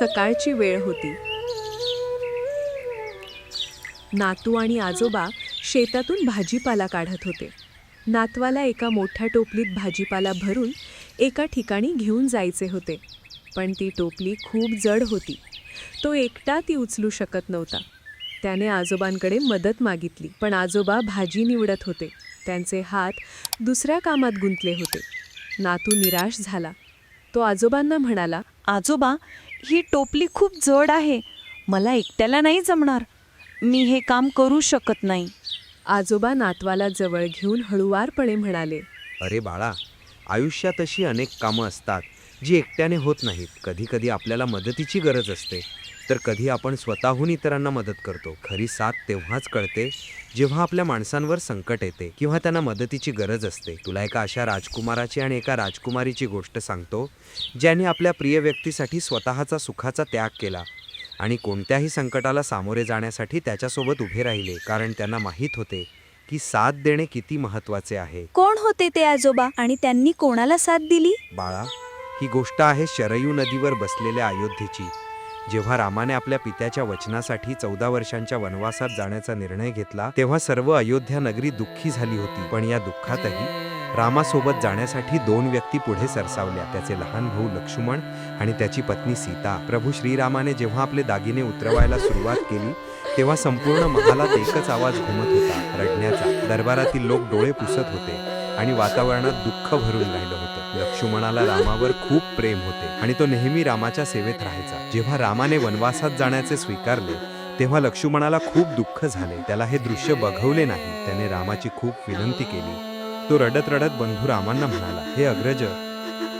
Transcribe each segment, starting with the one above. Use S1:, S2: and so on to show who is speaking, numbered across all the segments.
S1: सकाळची वेळ होती. नातू आणि आजोबा शेतातून भाजीपाला काढत होते. नातवाला एका मोठ्या टोपलीत भाजीपाला भरून एका ठिकाणी घेऊन जायचे होते. पण ती टोपली खूप जड होती. तो एकटा ती उचलू शकत नव्हता. त्याने आजोबांकडे मदत मागितली पण आजोबा भाजी निवडत होते. त्यांचे हात दुसऱ्या कामात गुंतले होते. नातू निराश झाला. तो आजोबांना म्हणाला
S2: आजोबा ही टोपली खूप जड आहे. मला एकट्याला नाही जमणार. मी हे काम करू शकत नाही.
S1: आजोबा नातवाला जवळ घेऊन हळुवारपणे म्हणाले.
S3: अरे बाळा आयुष्यात अशी अनेक कामं असतात. जी एकट्याने होत नाहीत. कधी कधी आपल्याला मदतीची गरज असते. तर कधी आपण स्वतःहून इतरांना मदत करतो. खरी साथ तेव्हाच कळते जेव्हा आपल्या माणसांवर संकट येते किंवा त्यांना मदतीची गरज असते. तुला एका अशा राजकुमाराची आणि एका राजकुमारीची गोष्ट सांगतो ज्याने आपल्या प्रिय व्यक्तीसाठी स्वतःचा सुखाचा त्याग केला आणि कोणत्याही संकटाला सामोरे जाण्यासाठी त्याच्यासोबत उभे राहिले. कारण त्यांना माहीत होते की साथ देणे किती महत्त्वाचे आहे.
S4: कोण होते ते आजोबा आणि त्यांनी कोणाला साथ दिली?
S3: बाळा ही गोष्ट आहे शरयू नदीवर बसलेल्या अयोध्येची. जेव्हा रामाने आपल्या पित्याच्या वचनासाठी चौदा वर्षांच्या वनवासात जाण्याचा निर्णय घेतला तेव्हा सर्व अयोध्या नगरी दुःखी झाली होती. पण या दुःखातही रामासोबत जाण्यासाठी दोन व्यक्ती पुढे सरसावल्या त्याचे लहान भाऊ लक्ष्मण आणि त्याची पत्नी सीता. प्रभू श्रीरामाने जेव्हा आपले दागिने उतरवायला सुरुवात केली तेव्हा संपूर्ण महालात एकच आवाज घुमत होता रडण्याचा. दरबारातील लोक डोळे पुसत होते. आणि वातावरणात दुःख भरून राहिलं होतं. लक्ष्मणाला रामावर खूप प्रेम होते आणि तो नेहमी रामाच्या सेवेत राहायचा. जेव्हा रामाने वनवासात जाण्याचे स्वीकारले तेव्हा लक्ष्मणाला खूप दुःख झाले. त्याला हे दृश्य बघवले नाही. त्याने रामाची खूप विनंती केली. तो रडत रडत बंधू रामांना म्हणाला हे अग्रज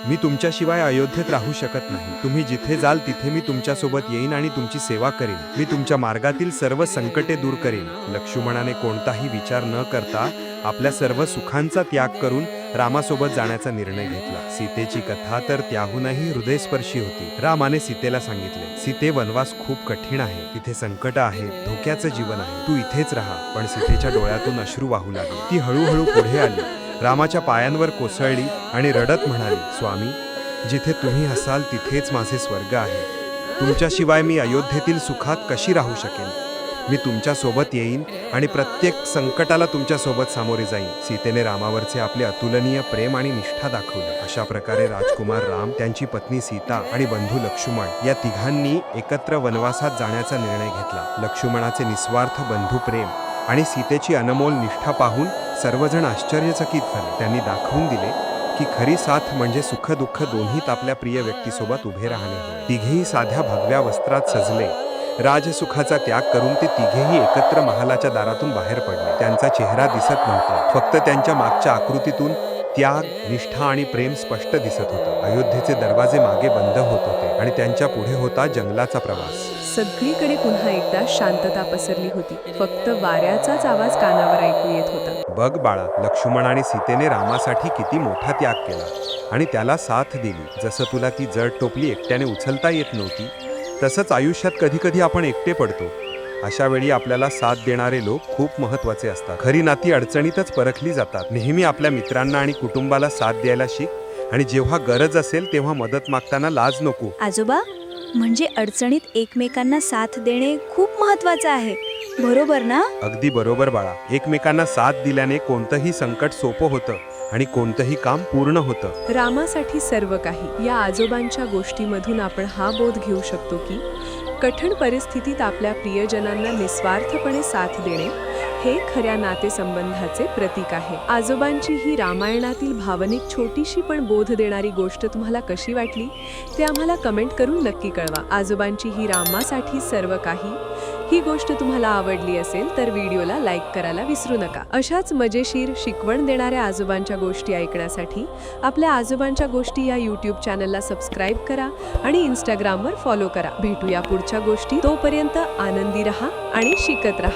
S3: मी तुमच्याशिवाय अयोध्येत राहू शकत नाही. तुम्ही जिथे जाल तिथे मी तुमच्यासोबत येईन आणि तुमची सेवा करेन. मी तुमच्या मार्गातील सर्व संकटे दूर करेन. लक्ष्मणाने कोणताही विचार न करता आपल्या सर्व सुखांचा त्याग करून रामासोबत जाण्याचा निर्णय घेतला. सीतेची कथा तर त्याहूनही हृदयस्पर्शी होती. रामाने सीतेला सांगितले सीते वनवास खूप कठीण आहे. तिथे संकट आहे धोक्याचं जीवन आहे. तू इथेच राहा. पण सीतेच्या डोळ्यातून अश्रू वाहू लागले. ती हळूहळू पुढे आली. रामाच्या पायांवर कोसळली आणि रडत म्हणाली स्वामी जिथे तुम्ही असाल तिथेच माझे स्वर्ग आहे. तुमच्याशिवाय मी अयोध्येतील सुखात कशी राहू शकेन? मी तुमच्यासोबत येईन आणि प्रत्येक संकटाला तुमच्यासोबत सामोरे जाईन. सीतेने रामावरचे आपले अतुलनीय प्रेम आणि निष्ठा दाखवली. अशा प्रकारे राजकुमार राम त्यांची पत्नी सीता आणि बंधू लक्ष्मण या तिघांनी एकत्र वनवासात जाण्याचा निर्णय घेतला. लक्ष्मणाचे निस्वार्थ बंधू प्रेम आणि सीतेची अनमोल निष्ठा पाहून सर्वजण आश्चर्यचकित झाले. त्यांनी दाखवून दिले की खरी साथ म्हणजे सुख दुःख दोन्हीत आपल्या प्रिय व्यक्तीसोबत उभे राहणे. तिघेही साध्या भगव्या वस्त्रात सजले. राजसुखाचा त्याग करून ते तिघेही एकत्र महालाच्या दारातून बाहेर पडले. त्यांचा चेहरा दिसत नव्हता. फक्त त्यांच्या मागच्या आकृतीतून त्याग निष्ठा आणि प्रेम स्पष्ट दिसत होतं. अयोध्येचे दरवाजे मागे बंद होत होते आणि त्यांच्या पुढे होता जंगलाचा प्रवास.
S1: सगळीकडे पुन्हा एकदा शांतता पसरली होती. फक्त वाऱ्याचाच आवाज कानावर ऐकू येत होता.
S3: बघ बाळा लक्ष्मण आणि सीतेने रामासाठी किती मोठा त्याग केला आणि त्याला साथ दिली. जसं तुला ती जड टोपली एकट्याने उचलता येत नव्हती तसंच आयुष्यात कधी कधी आपण एकटे पडतो. अशा वेळी आपल्याला साथ देणारे लोक खूप महत्त्वाचे असतात. खरी नाती अडचणीतच परखली जातात. नेहमी आपल्या मित्रांना आणि कुटुंबाला साथ द्यायला शिक आणि जेव्हा गरज असेल तेव्हा मदत मागताना लाज नको.
S4: आजोबा म्हणजे अडचणीत एकमेकांना साथ देणे खूप महत्वाचं आहे. बरोबर ना?
S3: अगदी बरोबर बाळा. एकमेकांना साथ दिल्याने कोणतंही संकट सोपं होतं आणि कोणतंही काम पूर्ण होतं.
S1: रामासाठी सर्व काही. या आजोबांच्या गोष्टीमधून आपण हा बोध घेऊ शकतो की कठीण परिस्थितीत आपल्या प्रियजनांना निस्वार्थपणे साथ देणे हे खऱ्या नातेसंबंधाचे प्रतीक आहे. आजोबांची ही रामायणातील भावनिक छोटीशी पण बोध देणारी गोष्ट तुम्हाला कशी वाटली ते आम्हाला कमेंट करून नक्की कळवा. आजोबांची ही रामासाठी सर्व काही ही गोष्ट तुम्हाला आवडली असेल तर व्हिडिओला लाईक करायला विसरू नका. अशाच मजेशीर शिकवण देणाऱ्या आजोबांच्या गोष्टी ऐकण्यासाठी आपल्या आजोबांच्या गोष्टी या यूट्यूब चॅनलला सबस्क्राईब करा आणि इंस्टाग्रामवर फॉलो करा. भेटूया पुढच्या गोष्टी. तोपर्यंत आनंदी रहा आणि शिकत रहा.